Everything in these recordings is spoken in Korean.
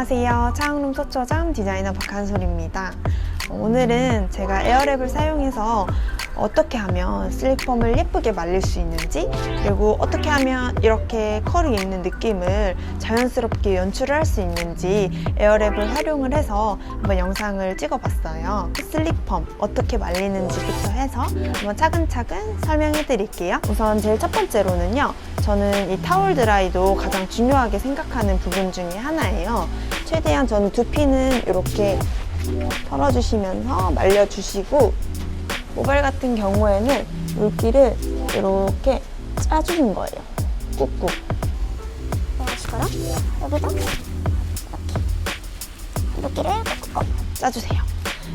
안녕하세요. 차흥룸 소초점 디자이너 박한솔입니다. 오늘은 제가 에어랩을 사용해서 어떻게 하면 슬리펌을 예쁘게 말릴 수 있는지 그리고 어떻게 하면 이렇게 컬이 있는 느낌을 자연스럽게 연출을 할 수 있는지 에어랩을 활용을 해서 한번 영상을 찍어봤어요. 슬리펌 어떻게 말리는지부터 해서 한번 차근차근 설명해 드릴게요. 우선 제일 첫 번째로는요. 저는 이 타월 드라이도 가장 중요하게 생각하는 부분 중에 하나예요. 최대한 저는 두피는 이렇게 털어주시면서 말려주시고 모발 같은 경우에는 물기를 이렇게 짜주는 거예요. 꾹꾹. 이런 식으로 여기도 이렇게 물기를 꾹꾹 짜주세요.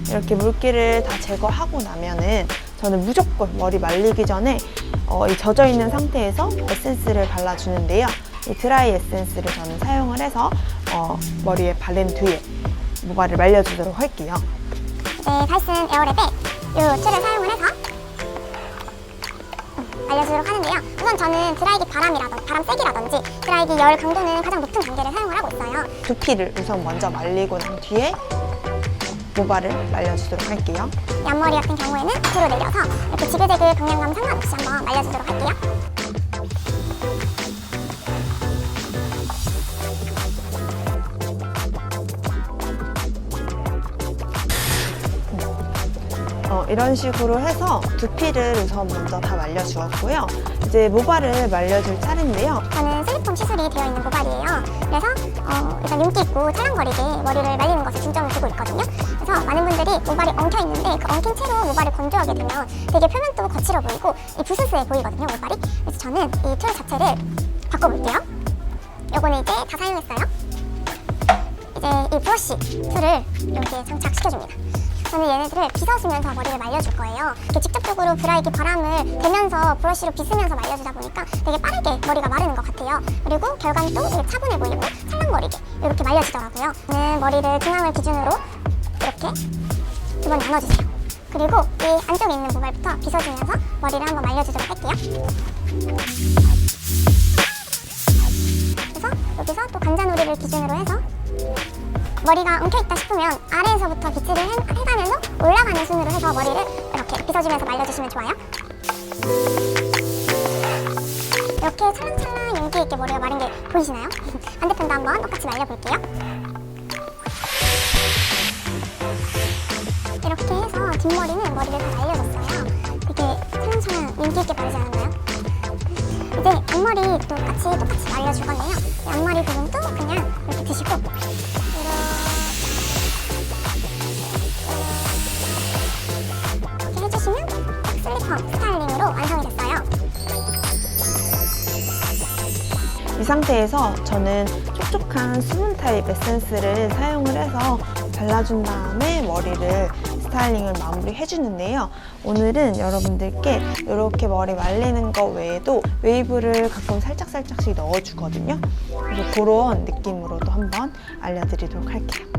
이렇게 물기를 다 제거하고 나면은 저는 무조건 머리 말리기 전에 어, 이 젖어 있는 상태에서 에센스를 발라주는데요. 이 드라이 에센스를 저는 사용을 해서 어, 머리에 바른 뒤에 모발을 말려주도록 할게요. 이제 달슨 에어랩에 이 툴을 사용을 해서 음, 알려주도록 하는데요. 우선 저는 드라이기 바람이라든지 바람 세기라든지 드라이기 열 강도는 가장 높은 단계를 사용을 하고 있어요. 두피를 우선 먼저 말리고 난 뒤에 모발을 말려주도록 할게요. 이 앞머리 같은 경우에는 앞으로 내려서 이렇게 지그재그 방향감 상관없이 한번 말려주도록 할게요. 어, 이런 식으로 해서 두피를 우선 먼저 다 말려주었고요. 이제 모발을 말려줄 차례인데요. 저는 슬리폼 시술이 되어 있는 모발이에요. 그래서 어, 일단 윤기 있고 찰랑거리게 머리를 말리는 것에 중점을 두고 있거든요. 그래서 많은 분들이 모발이 엉켜 있는데 그 엉킨 채로 모발을 건조하게 되면 되게 표면도 거칠어 보이고 이 부스스해 보이거든요, 모발이. 그래서 저는 이 툴 자체를 바꿔볼게요. 요거는 이제 다 사용했어요. 이제 이 브러쉬 툴을 이렇게 장착시켜줍니다. 저는 얘네들을 빗어주면서 머리를 말려줄 거예요. 이렇게 직접적으로 드라이기 바람을 대면서 브러쉬로 빗으면서 말려주다 보니까 되게 빠르게 머리가 마르는 것 같아요. 그리고 결감도 되게 차분해 보이고 찰랑거리게 이렇게 말려지더라고요. 저는 머리를 중앙을 기준으로 이렇게 두 번 나눠주세요. 그리고 이 안쪽에 있는 모발부터 빗어주면서 머리를 한번 말려주도록 할게요. 머리가 엉켜있다 싶으면 아래에서부터 빗질을 해, 해가면서 올라가는 순으로 해서 머리를 이렇게 빗어주면서 말려주시면 좋아요. 이렇게 찰랑찰랑 윤기 있게 머리가 마른 게 보이시나요? 반대편도 한번 똑같이 말려볼게요. 이렇게 해서 뒷머리는 머리를 다 말려줬어요. 되게 찰랑찰랑 윤기 있게 마르지 않았나요? 이제 앞머리 똑같이 똑같이 말려줄 건데요. 이 앞머리 부분도 그냥 이렇게 드시고 슬리퍼 스타일링으로 완성이 됐어요. 이 상태에서 저는 촉촉한 수분 타입 에센스를 사용을 해서 발라준 다음에 머리를 스타일링을 마무리 해주는데요. 오늘은 여러분들께 이렇게 머리 말리는 거 외에도 웨이브를 가끔 살짝살짝씩 넣어주거든요. 그래서 그런 느낌으로도 한번 알려드리도록 할게요.